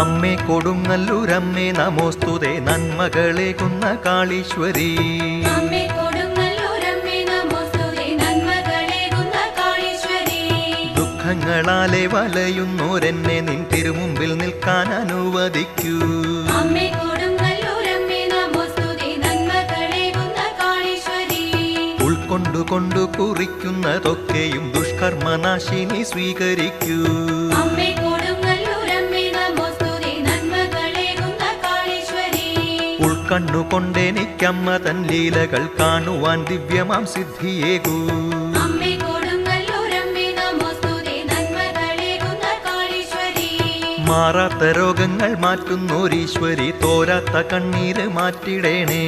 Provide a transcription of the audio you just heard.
അമ്മേ കൊടുങ്ങല്ലൂരമ്മേ നമോസ്തുതേ നന്മകളെ കുന്ന കാളീശ്വരി. ദുഃഖങ്ങളാലെ വലയുന്നോരെന്നെ നിൻ തിരുമുമ്പിൽ നിൽക്കാൻ അനുവദിക്കൂ. അമ്മേ കൊടുങ്ങല്ലൂരമ്മേ നമോസ്തുതേ നന്മകളേകുന്ന കാളീശ്വരി. ഉൾക്കൊണ്ടു കൊണ്ടു കുറിക്കുന്നതൊക്കെയും ദുഷ്കർമ്മനാശിനി സ്വീകരിക്കൂ. കാളീശ്വരി ഉൾക്കണ്ണു കൊണ്ടെനിക്കമ്മ തൻ ലീലകൾ കാണുവാൻ ദിവ്യമാം സിദ്ധിയേകൂ. മാറാത്ത രോഗങ്ങൾ മാറ്റുന്നോരീശ്വരി തോരാത്ത കണ്ണീര് മാറ്റിടേണേ.